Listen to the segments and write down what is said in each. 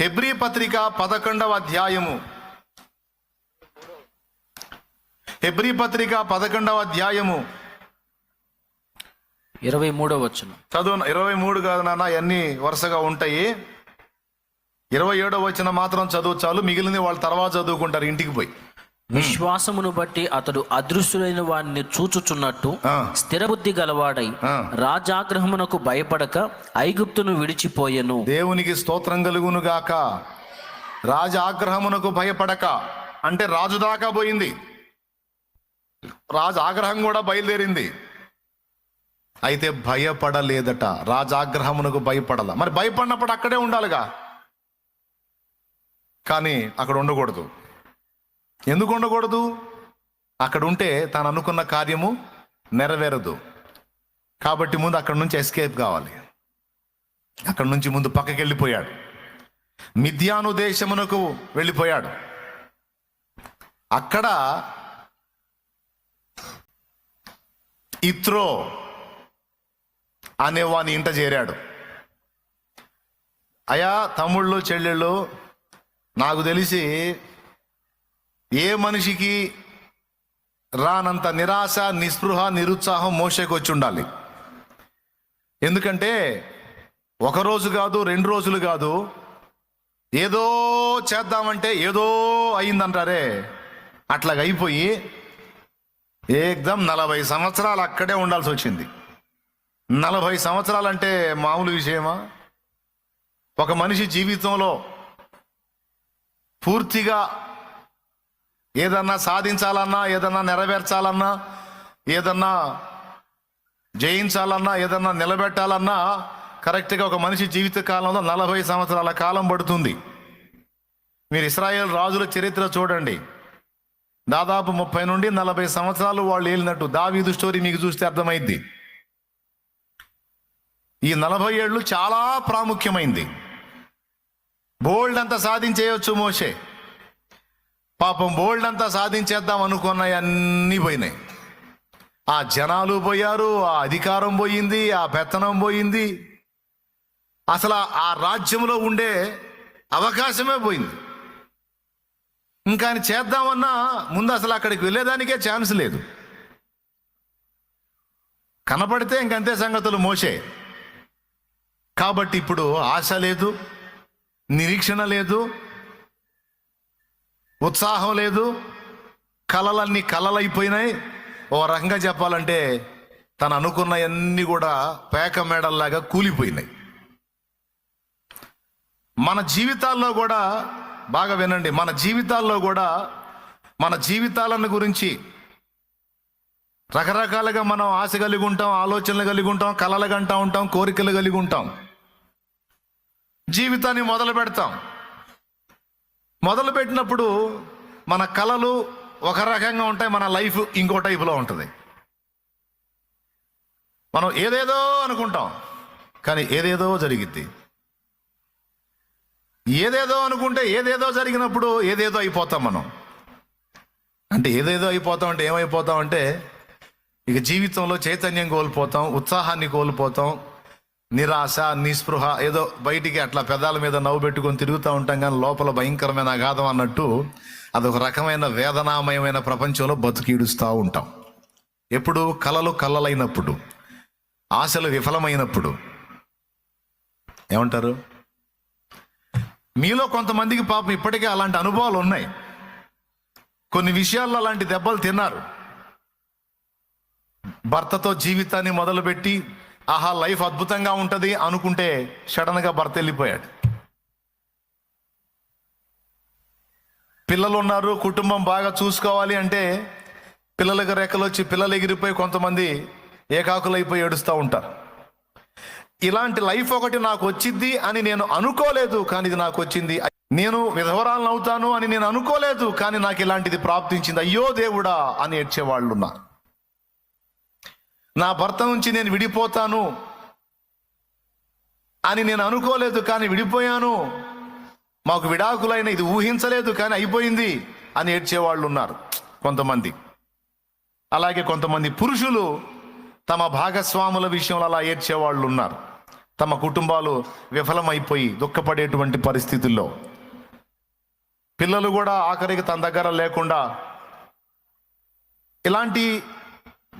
Hebrew పత్రిక పదకొండవ అధ్యాయము. హెబ్రీ పత్రిక పదకొండవ అధ్యాయము. ఇరవై మూడో వచ్చును చదువు ఇరవై మూడు కాదు నాన్న అన్ని వరుసగా ఉంటాయి? ఇరవై ఏడో వచ్చిన మాత్రం చదువు చాలు మిగిలిన వాళ్ళు తర్వాత చదువుకుంటారు ఇంటికి పోయి. విశ్వాసమును బట్టి అతడు అదృశ్యులైన వారిని చూచుచున్నట్టు. స్థిరబుద్ధి గలవాడై. రాజాగ్రహమునకు భయపడక ఐగుప్తును విడిచిపోయెను. దేవునికి స్తోత్రం కలుగును గాక రాజ ఆగ్రహమునకు భయపడక. అంటే రాజు దాకా పోయింది. రాజు ఆగ్రహం కూడా బయలుదేరింది. అయితే భయపడలేదట. రాజాగ్రహమునకు భయపడల. మరి భయపడినప్పుడు అక్కడే ఉండాలిగా. కానీ అక్కడ ఉండకూడదు. ఎందుకు ఉండకూడదు? అక్కడ ఉంటే తాను అనుకున్న కార్యము నెరవేరదు. కాబట్టి ముందు అక్కడ నుంచి ఎస్కేప్ కావాలి. అక్కడి నుంచి ముందు పక్కకి వెళ్ళిపోయాడు. మిథ్యాను దేశమునకు వెళ్ళిపోయాడు. అక్కడ ఇత్రో అనే వాని ఇంట చేరాడు. అయా తమ్ముళ్ళు చెల్లెళ్ళు నాకు తెలిసి ఏ మనిషికి రానంత నిరాశ నిస్పృహ నిరుత్సాహం మోసేకి వచ్చి ఉండాలి. ఎందుకంటే ఒక రోజు కాదు రెండు రోజులు కాదు ఏదో చేద్దామంటే ఏదో అయిందంటారే. అట్లాగ అయిపోయి ఏకదం నలభై సంవత్సరాలు అక్కడే ఉండాల్సి వచ్చింది. నలభై సంవత్సరాలు అంటే మామూలు విషయమా? ఒక మనిషి జీవితంలో పూర్తిగా ఏదన్నా సాధించాలన్నా ఏదన్నా నెరవేర్చాలన్నా ఏదన్నా జయించాలన్నా ఏదన్నా నిలబెట్టాలన్నా కరెక్ట్గా ఒక మనిషి జీవిత కాలంలో నలభై సంవత్సరాల కాలం పడుతుంది. మీరు ఇస్రాయేల్ రాజుల చరిత్ర చూడండి. దాదాపు ముప్పై నుండి నలభై సంవత్సరాలు వాళ్ళు ఏలినట్టు దావీదు స్టోరీ మీకు చూస్తే అర్థమైంది. ఈ నలభై ఏళ్ళు చాలా ప్రాముఖ్యమైంది. బోల్డ్ అంతా సాధించేయొచ్చు మోషే. పాపం బోల్డ్ అంతా సాధించేద్దాం అనుకున్నాయి అన్నీ పోయినాయి. ఆ జనాలు పోయారు ఆ అధికారం పోయింది ఆ పెత్తనం పోయింది. అసలు ఆ- రాజ్యంలో ఉండే అవకాశమే పోయింది. ఇంకా ఆయన చేద్దామన్నా ముందు అసలు అక్కడికి వెళ్ళేదానికే ఛాన్స్ లేదు. కనపడితే ఇంకంతే సంగతులు మోసే. కాబట్టి ఇప్పుడు ఆశ లేదు నిరీక్షణ లేదు ఉత్సాహం లేదు. కలలన్నీ కలలైపోయినాయి. ఓ రకంగా చెప్పాలంటే తను అనుకున్నవన్నీ కూడా పేక మేడల్లాగా కూలిపోయినాయి. మన జీవితాల్లో కూడా బాగా వినండి. మన జీవితాల్లో కూడా మన జీవితాలను గురించి రకరకాలుగా మనం ఆశ కలిగి ఉంటాం ఆలోచనలు కలిగి ఉంటాం కలలు కంటా ఉంటాం కోరికలు కలిగి ఉంటాం. జీవితాన్ని మొదలు పెడతాం మొదలు పెట్టినప్పుడు మన కళలు ఒక రకంగా ఉంటాయి మన లైఫ్ ఇంకో టైపులో ఉంటుంది. మనం ఏదేదో అనుకుంటాం కానీ ఏదేదో జరిగిద్ది. ఏదేదో అనుకుంటే ఏదేదో జరిగినప్పుడు ఏదేదో అయిపోతాం మనం. అంటే ఏదేదో అయిపోతాం అంటే ఏమైపోతాం అంటే ఇక జీవితంలో చైతన్యం కోల్పోతాం ఉత్సాహాన్ని కోల్పోతాం నిరాశ నిస్పృహ ఏదో బయటికి అట్లా పెదాల మీద నవ్వు పెట్టుకొని తిరుగుతూ ఉంటాం కానీ లోపల భయంకరమైన అగాధం అన్నట్టు అదొక రకమైన వేదనామయమైన ప్రపంచంలో బతుకీడుస్తూ ఉంటాం. ఎప్పుడు? కలలు కలలైనప్పుడు. ఆశలు విఫలమైనప్పుడు. ఏమంటారు? మీలో కొంతమందికి పాపం ఇప్పటికే అలాంటి అనుభవాలు ఉన్నాయి. కొన్ని విషయాల్లో అలాంటి దెబ్బలు తిన్నారు. భర్తతో జీవితాన్ని మొదలుపెట్టి ఆహా లైఫ్ అద్భుతంగా ఉంటుంది అనుకుంటే సడన్గా భర్త వెళ్ళిపోయాడు. పిల్లలు ఉన్నారు కుటుంబం బాగా చూసుకోవాలి అంటే పిల్లలకు రెక్కలు వచ్చి పిల్లలు ఎగిరిపోయి కొంతమంది ఏకాకులైపోయి ఏడుస్తూ ఉంటారు. ఇలాంటి లైఫ్ ఒకటి నాకు వచ్చింది అని నేను అనుకోలేదు కానీ ఇది నాకు వచ్చింది. నేను విధవరాలను అవుతాను అని నేను అనుకోలేదు కానీ నాకు ఇలాంటిది ప్రాప్తించింది. అయ్యో దేవుడా అని ఏడ్చేవాళ్ళు ఉన్నారు. నా భర్త నుంచి నేను విడిపోతాను అని నేను అనుకోలేదు కానీ విడిపోయాను. మాకు విడాకులైన ఇది ఊహించలేదు కానీ అయిపోయింది అని ఏడ్చేవాళ్ళు ఉన్నారు కొంతమంది. అలాగే కొంతమంది పురుషులు తమ భాగస్వాముల విషయంలో అలా ఏడ్చేవాళ్ళు ఉన్నారు. తమ కుటుంబాలు విఫలమైపోయి దుఃఖపడేటువంటి పరిస్థితుల్లో. పిల్లలు కూడా ఆఖరికి తన దగ్గర లేకుండా ఇలాంటి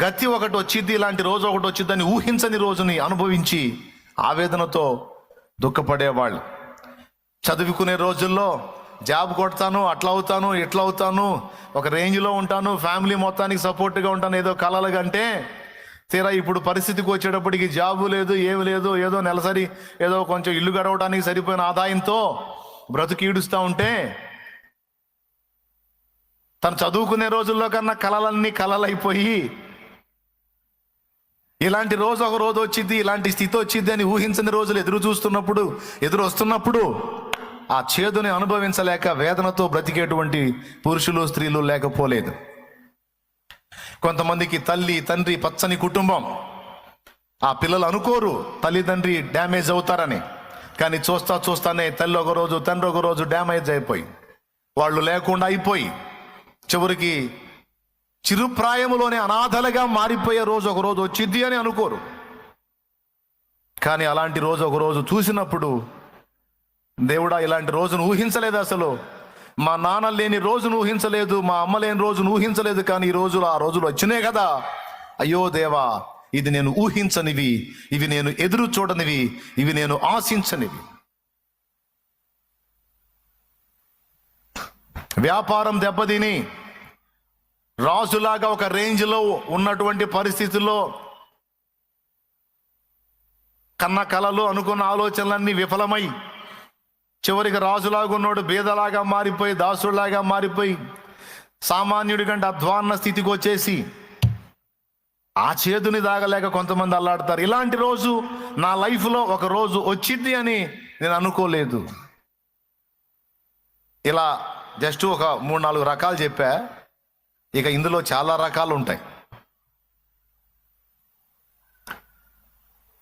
గతి ఒకటి వచ్చింది ఇలాంటి రోజు ఒకటి వచ్చిందని ఊహించని రోజుని అనుభవించి ఆవేదనతో దుఃఖపడేవాళ్ళు. చదువుకునే రోజుల్లో జాబ్ కొడతాను అట్లా అవుతాను ఇట్లా అవుతాను ఒక రేంజ్లో ఉంటాను ఫ్యామిలీ మొత్తానికి సపోర్ట్గా ఉంటాను ఏదో కలలు కంటే తీరా ఇప్పుడు పరిస్థితికి వచ్చేటప్పటికి జాబు లేదు ఏమి లేదు ఏదో నెలసరి ఏదో కొంచెం ఇల్లు గడవడానికి సరిపోయిన ఆదాయంతో బ్రతుకు ఈడుస్తూ ఉంటే తను చదువుకునే రోజుల్లో కన్నా కళలన్నీ కళలైపోయి ఇలాంటి రోజు ఒక రోజు వచ్చింది ఇలాంటి స్థితి వచ్చింది అని ఊహించని రోజులు ఎదురు చూస్తున్నప్పుడు ఎదురు వస్తున్నప్పుడు ఆ చేదుని అనుభవించలేక వేదనతో బ్రతికేటువంటి పురుషులు స్త్రీలు లేకపోలేదు. కొంతమందికి తల్లి తండ్రి పచ్చని కుటుంబం. ఆ పిల్లలు అనుకోరు తల్లిదండ్రి డ్యామేజ్ అవుతారని. కానీ చూస్తా చూస్తానే తల్లి ఒక రోజు తండ్రి ఒక రోజు డ్యామేజ్ అయిపోయి వాళ్ళు లేకుండా అయిపోయి చివరికి చిరుప్రాయములోనే అనాథలుగా మారిపోయే రోజు ఒక రోజు వచ్చింది అని అనుకోరు. కానీ అలాంటి రోజు ఒక రోజు చూసినప్పుడు దేవుడా ఇలాంటి రోజును ఊహించలేదు అసలు. మా నాన్న లేని రోజును ఊహించలేదు మా అమ్మ లేని రోజును ఊహించలేదు కానీ ఈ రోజులు ఆ రోజులు వచ్చినాయి కదా. అయ్యో దేవా ఇది నేను ఊహించనివి ఇవి నేను ఎదురు చూడనివి ఇవి నేను ఆశించనివి. వ్యాపారం దెబ్బతిని రాజులాగా ఒక రేంజ్లో ఉన్నటువంటి పరిస్థితుల్లో కన్న కలలు అనుకున్న ఆలోచనలన్నీ విఫలమై చివరికి రాజులాగా ఉన్నాడు బీదలాగా మారిపోయి దాసుడిలాగా మారిపోయి సామాన్యుడి కంటే అధ్వాన్న స్థితికి వచ్చేసి ఆ చేదుని దాగలేక కొంతమంది అల్లాడతారు. ఇలాంటి రోజు నా లైఫ్లో ఒక రోజు వచ్చింది అని నేను అనుకోలేదు. ఇలా జస్ట్ ఒక మూడు నాలుగు రకాలు చెప్పా. ఇక ఇందులో చాలా రకాలు ఉంటాయి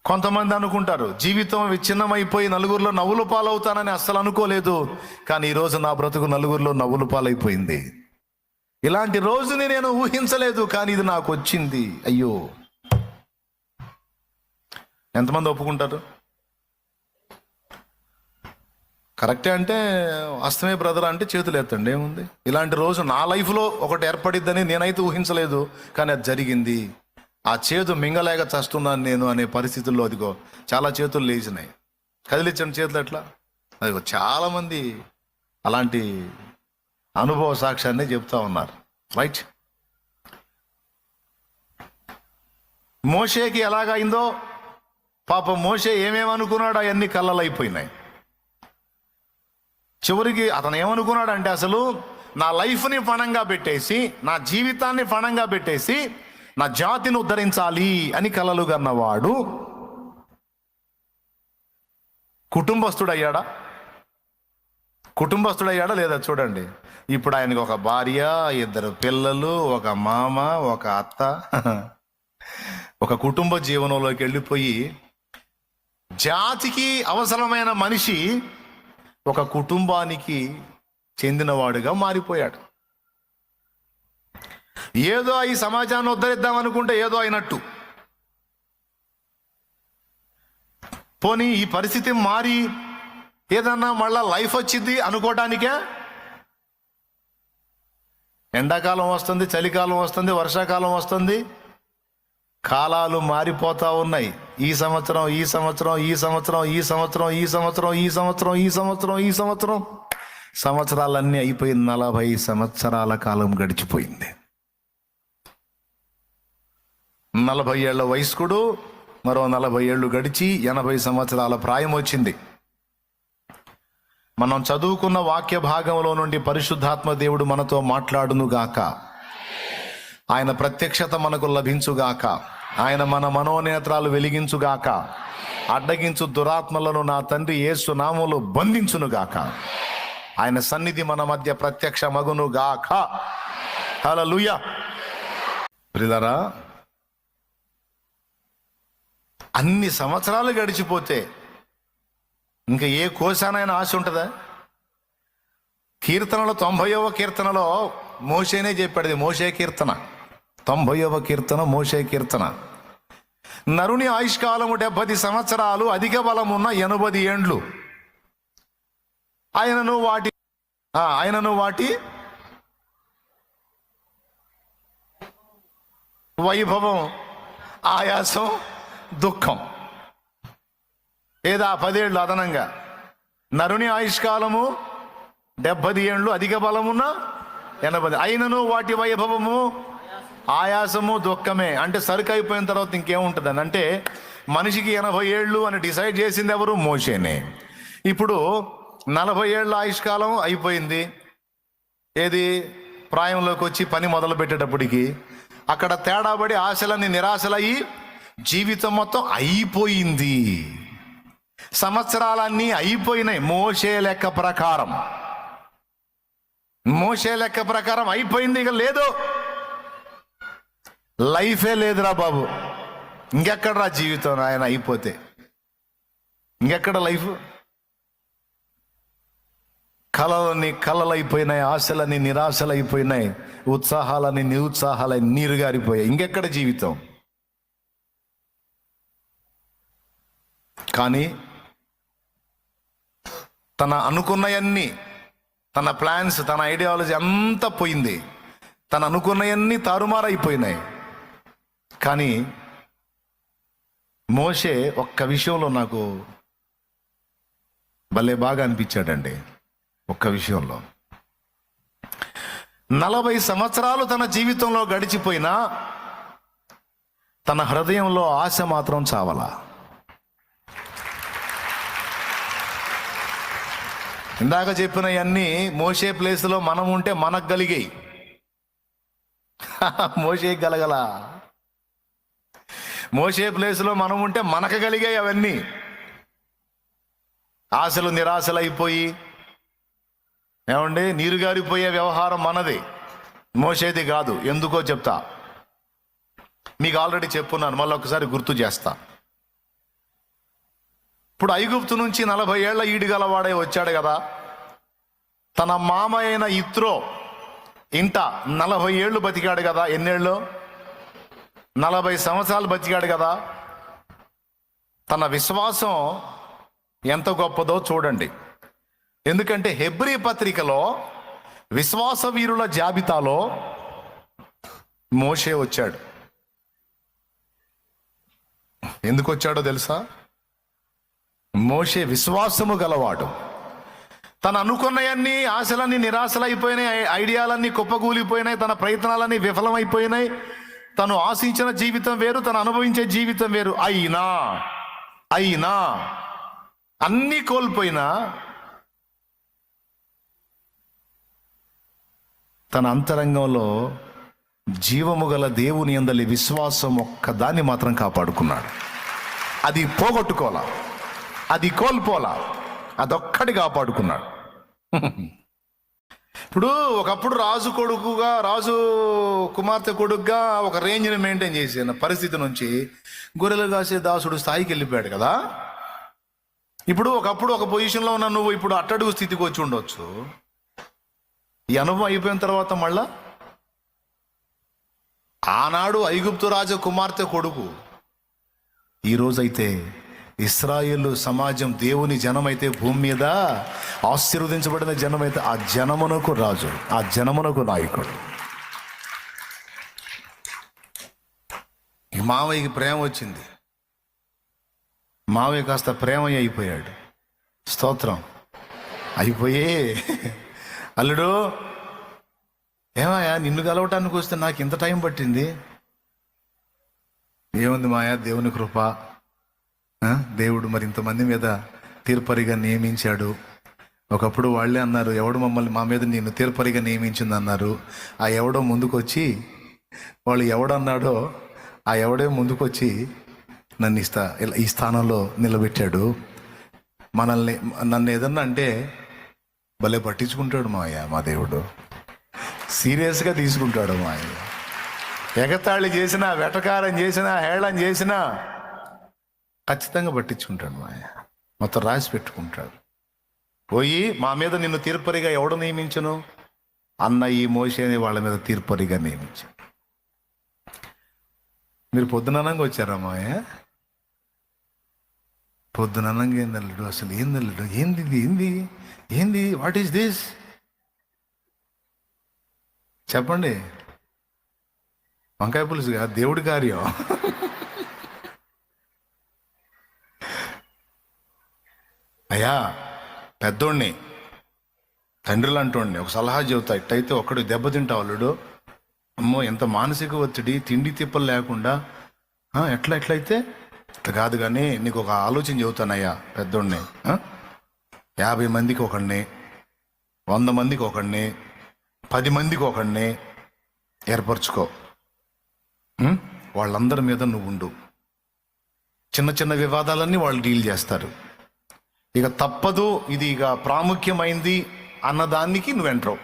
కొంతమంది అనుకుంటారు జీవితం విచ్ఛిన్నమైపోయి నలుగురిలో నవ్వులు పాలవుతానని అస్సలు అనుకోలేదు కానీ ఈరోజు నా బ్రతుకు నలుగురిలో నవ్వులు పాలైపోయింది. ఇలాంటి రోజుని నేను ఊహించలేదు కానీ ఇది నాకు వచ్చింది. అయ్యో! ఎంతమంది ఒప్పుకుంటారు? కరెక్టే అంటే అస్తమే బ్రదర్ అంటే చేతులు ఎత్తండి ఏముంది? ఇలాంటి రోజు నా లైఫ్లో ఒకటి ఏర్పడిద్దని నేనైతే ఊహించలేదు కానీ అది జరిగింది. ఆ చేతు మింగలేక చస్తున్నాను నేను అనే పరిస్థితుల్లో అదిగో చాలా చేతులు లేచినాయి. కదిలించండి చేతులు ఎట్లా? అదిగో చాలామంది అలాంటి అనుభవ సాక్ష్యాన్ని చెప్తా ఉన్నారు. రైట్ మోషేకి ఎలాగైందో? పాపం మోషే ఏమేమి అనుకున్నాడో అవన్నీ కళ్ళలైపోయినాయి చివరికి అతను ఏమనుకున్నాడంటే అసలు నా లైఫ్ని పణంగా పెట్టేసి నా జీవితాన్ని పణంగా పెట్టేసి నా జాతిని ఉద్ధరించాలి అని కలలు కన్నవాడు కుటుంబస్తుడయ్యాడా కుటుంబస్తుడయ్యాడా లేదా చూడండి. ఇప్పుడు ఆయనకు ఒక భార్య ఇద్దరు పిల్లలు ఒక మామ ఒక అత్త. ఒక కుటుంబ జీవనంలోకి వెళ్ళిపోయి జాతికి అవసరమైన మనిషి ఒక కుటుంబానికి చెందినవాడుగా మారిపోయాడు. ఏదో ఈ సమాజాన్ని ఉద్ధరిద్దాం అనుకుంటే ఏదో అయినట్టు. పోనీ ఈ పరిస్థితి మారి ఏదన్నా మళ్ళా లైఫ్ వచ్చింది అనుకోవటానికే ఎండాకాలం వస్తుంది చలికాలం వస్తుంది వర్షాకాలం వస్తుంది కాలాలు మారిపోతా ఉన్నాయి. ఈ సంవత్సరం ఈ సంవత్సరం ఈ సంవత్సరం ఈ సంవత్సరం ఈ సంవత్సరం ఈ సంవత్సరం ఈ సంవత్సరం ఈ సంవత్సరం. సంవత్సరాలన్నీ అయిపోయి నలభై సంవత్సరాల కాలం గడిచిపోయింది. నలభై ఏళ్ళ వయస్కుడు మరో నలభై ఏళ్ళు గడిచి ఎనభై సంవత్సరాల ప్రాయం వచ్చింది. మనం చదువుకున్న వాక్య భాగంలో నుండి పరిశుద్ధాత్మ దేవుడు మనతో మాట్లాడునుగాక. ఆయన ప్రత్యక్షత మనకు లభించుగాక. ఆయన మన మనోనేత్రాలు వెలిగించుగాక. అడ్డగించు దురాత్మలను నా తండ్రి యేసు నామములు బంధించునుగాక. ఆయన సన్నిధి మన మధ్య ప్రత్యక్ష మగునుగాక. హల్లెలూయా. ప్రిలరా అన్ని సంవత్సరాలు గడిచిపోతే ఇంకా ఏ కోశానైనా ఆశ ఉంటుందా? కీర్తనలో తొంభైవ కీర్తనలో మోషేనే చెప్పాడు మోషే కీర్తన. తొంభైవ కీర్తన మోషే కీర్తన. నరుని ఆయుష్కాలము డెబ్బది సంవత్సరాలు అధిక బలమున్న ఎనభై ఏండ్లు. ఆయనను వాటి ఆయనను వాటి వైభవం ఆయాసం దుఃఖం. ఏదా పదేళ్ళు అదనంగా. నరుని ఆయుష్కాలము డెబ్బది ఏండ్లు అధిక బలమున్న ఎనభై అయినను వాటి వైభవము ఆయాసము దుఃఖమే. అంటే సరుకు అయిపోయిన తర్వాత ఇంకేముంటుందని అంటే మనిషికి ఎనభై ఏళ్ళు అని డిసైడ్ చేసింది ఎవరు? మోసేనే ఇప్పుడు నలభై ఏళ్ళ ఆయుష్కాలం అయిపోయింది. ఏది? ప్రాయంలోకి వచ్చి పని మొదలు పెట్టేటప్పటికి అక్కడ తేడాబడి ఆశలని నిరాశలయ్యి జీవితం మొత్తం అయిపోయింది. సంవత్సరాలన్నీ అయిపోయినాయి. మోసే లెక్క ప్రకారం. మోసే లెక్క ప్రకారం అయిపోయింది. ఇక లేదు. లైఫే లేదురా బాబు. ఇంకెక్కడరా జీవితం ఆయన అయిపోతే? ఇంకెక్కడ లైఫ్? కళలని కళలైపోయినాయి ఆశలని నిరాశలైపోయినాయి ఉత్సాహాలని నిరుత్సాహాలని నీరు గారిపోయాయి ఇంకెక్కడ జీవితం? కానీ తన అనుకున్నయన్నీ తన ప్లాన్స్ తన ఐడియాలజీ అంతా పోయింది. తను అనుకున్నయన్నీ తారుమారైపోయినాయి. కానీ మోషే ఒక్క విషయంలో నాకు భలే బాగా అనిపించాడండి. ఒక్క విషయంలో. నలభై సంవత్సరాలు తన జీవితంలో గడిచిపోయినా తన హృదయంలో ఆశ మాత్రం చావలా. ఇందాక చెప్పినవన్నీ మోసే ప్లేస్లో మనం ఉంటే మనకు కలిగాయి మోసే గలగల. మోసే ప్లేస్లో మనం ఉంటే మనకు కలిగాయి అవన్నీ. ఆశలు నిరాశలు అయిపోయి ఏమండి? నీరు గారిపోయే వ్యవహారం మనది. మోసేది కాదు. ఎందుకో చెప్తా. మీకు ఆల్రెడీ చెప్పున్నాను. మళ్ళీ ఒకసారి గుర్తు చేస్తా. ఇప్పుడు ఐగుప్తు నుంచి నలభై ఏళ్ళ ఈడుగలవాడే వచ్చాడు కదా. తన మామ అయిన ఇత్రో ఇంట నలభై ఏళ్ళు బతికాడు కదా ఎన్నేళ్ళు? నలభై సంవత్సరాలు బతికాడు కదా. తన విశ్వాసం ఎంత గొప్పదో చూడండి. ఎందుకంటే హెబ్రీ పత్రికలో విశ్వాస వీరుల జాబితాలో మోషే వచ్చాడు. ఎందుకు వచ్చాడో తెలుసా? మోషే విశ్వాసము గలవాడు. తను అనుకున్నవన్నీ ఆశలన్నీ నిరాశలైపోయినాయి ఐడియాలన్నీ కుప్పకూలిపోయినాయి తన ప్రయత్నాలన్నీ విఫలమైపోయినాయి. తను ఆశించిన జీవితం వేరు తను అనుభవించే జీవితం వేరు. అయినా అయినా అన్నీ కోల్పోయినా తన అంతరంగంలో జీవము గల దేవుని అందలి విశ్వాసం ఒక్కదాన్ని మాత్రం కాపాడుకున్నాడు. అది పోగొట్టుకోలా అది కోల్పోలా అదొక్కటి కాపాడుకున్నాడు. ఇప్పుడు ఒకప్పుడు రాజు కొడుకుగా రాజు కుమార్తె కొడుకుగా ఒక రేంజ్ని మెయింటైన్ చేసిన పరిస్థితి నుంచి గొర్రెలు కాసే దాసుడు స్థాయికి వెళ్ళిపోయాడు కదా. ఇప్పుడు ఒకప్పుడు ఒక పొజిషన్లో ఉన్న నువ్వు ఇప్పుడు అట్టడుగు స్థితికి వచ్చి ఉండొచ్చు. ఈ అనుభవం అయిపోయిన తర్వాత మళ్ళా? ఆనాడు ఐగుప్తు రాజు కుమార్తె కొడుకు ఈ రోజైతే ఇస్రాయేల్ సమాజం దేవుని జనమైతే భూమి మీద ఆశీర్వదించబడిన జనమైతే ఆ జనమునకు రాజు ఆ జనమునకు నాయకుడు. ఈ మావయ్యకి ప్రేమ వచ్చింది. మావయ్య కాస్త ప్రేమయ్య అయిపోయాడు. స్తోత్రం. అయిపోయే. అల్లుడు ఏమయ్యా నిన్ను కలవటానికి వస్తే నాకు ఇంత టైం పట్టింది? ఏముంది మాయా దేవుని కృప? దేవుడు మరి ఇంతమంది మీద తీర్పరిగా నియమించాడు. ఒకప్పుడు వాళ్ళే అన్నారు ఎవడు మమ్మల్ని మా మీద నేను తీర్పరిగా నియమించింది అన్నారు ఆ ఎవడో ముందుకొచ్చి వాళ్ళు ఎవడన్నాడో ఆ ఎవడే ముందుకొచ్చి నన్ను ఈ స్థా ఇలా ఈ స్థానంలో నిలబెట్టాడు. మనల్ని నన్ను ఏదన్నా అంటే భలే పట్టించుకుంటాడు మా అయ్య మా దేవుడు. సీరియస్గా తీసుకుంటాడు మా అయ్య. ఎగతాళి చేసినా వెటకారం చేసినా హేళం చేసినా ఖచ్చితంగా పట్టించుకుంటాడు మాయ. మొత్తం రాసి పెట్టుకుంటాడు. పోయి మా మీద నిన్ను తీర్పరిగా ఎవడు నియమించను? అన్న ఈ మోసేని వాళ్ళ మీద తీర్పరిగా నియమించాడు మీరు పొద్దుననంగా వచ్చారా మాయ? పొద్దుననంగా ఏంది అల్లుడు అసలు ఏంది అల్లుడు ఏంది ఏంది ఏంది వాట్ ఈస్ దిస్ చెప్పండి. వంకాయ పులుసు దేవుడి కార్యం. అయ్యా పెద్దోడిని తండ్రులు అంటోండి ఒక సలహా చెబుతా ఇట్టయితే ఒక్కడు దెబ్బతింటావు అల్లుడు. అమ్మో ఎంత మానసిక ఒత్తిడి తిండి తిప్పలు లేకుండా. ఎట్లా ఎట్లయితే? ఇట్లా కాదు కానీ నీకు ఒక ఆలోచన చెబుతానయ్యా పెద్దోడిని యాభై మందికి ఒకడిని వంద మందికి ఒకడిని పది మందికి ఒకడిని ఏర్పరచుకో. వాళ్ళందరి మీద నువ్వు ఉండు. చిన్న చిన్న వివాదాలన్నీ వాళ్ళు డీల్ చేస్తారు. ఇక తప్పదు ఇది ఇక ప్రాముఖ్యమైంది అన్నదానికి నువ్వు ఎంట్రవు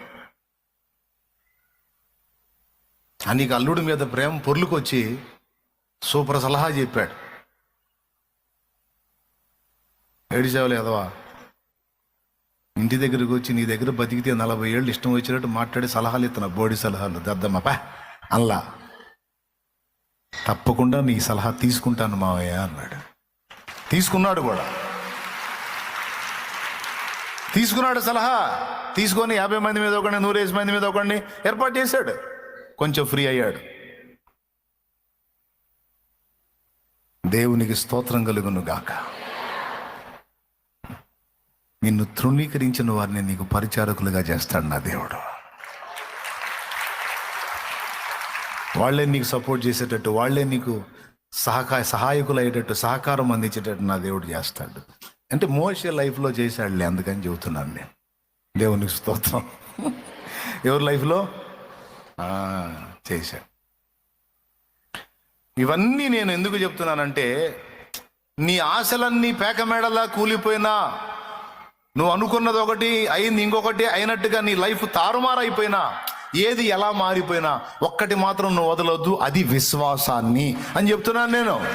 అని ఇక అల్లుడి మీద ప్రేమ పొర్లుకొచ్చి సూపర్ సలహా చెప్పాడు. ఏడిచావులే ఇంటి దగ్గరకు వచ్చి నీ దగ్గర బతికితే నలభై ఏళ్ళు ఇష్టం వచ్చినట్టు మాట్లాడి సలహాలు ఇస్తున్నా బోడి సలహాలు. దద్దమ్మ అల్లా తప్పకుండా నీ సలహా తీసుకుంటాను మావయ్య అన్నాడు. తీసుకున్నాడు కూడా. తీసుకున్నాడు సలహా. తీసుకొని యాభై మంది మీద ఒకడిని నూరేసి మంది మీద ఒకడిని ఏర్పాటు చేశాడు. కొంచెం ఫ్రీ అయ్యాడు. దేవునికి స్తోత్రం కలుగును గాక. నిన్ను తృణీకరించిన వారిని నీకు పరిచారకులుగా చేస్తాడు నా దేవుడు. వాళ్ళే నీకు సపోర్ట్ చేసేటట్టు వాళ్ళే నీకు సహకార సహాయకులు అయ్యేటట్టు సహకారం అందించేటట్టు నా దేవుడు చేస్తాడు. అంటే మోసే లైఫ్లో చేశాడులే అందుకని చెబుతున్నాను నేను. దేవునికి స్తోత్రం. ఎవరి లైఫ్లో? ఆ, చేశాడు. ఇవన్నీ నేను ఎందుకు చెప్తున్నానంటే నీ ఆశలన్నీ పేకమేడలా కూలిపోయినా నువ్వు అనుకున్నది ఒకటి అయింది ఇంకొకటి అయినట్టుగా నీ లైఫ్ తారుమారైపోయినా ఏది ఎలా మారిపోయినా ఒక్కటి మాత్రం నువ్వు వదలొద్దు అది విశ్వాసాన్ని అని చెప్తున్నాను నేను.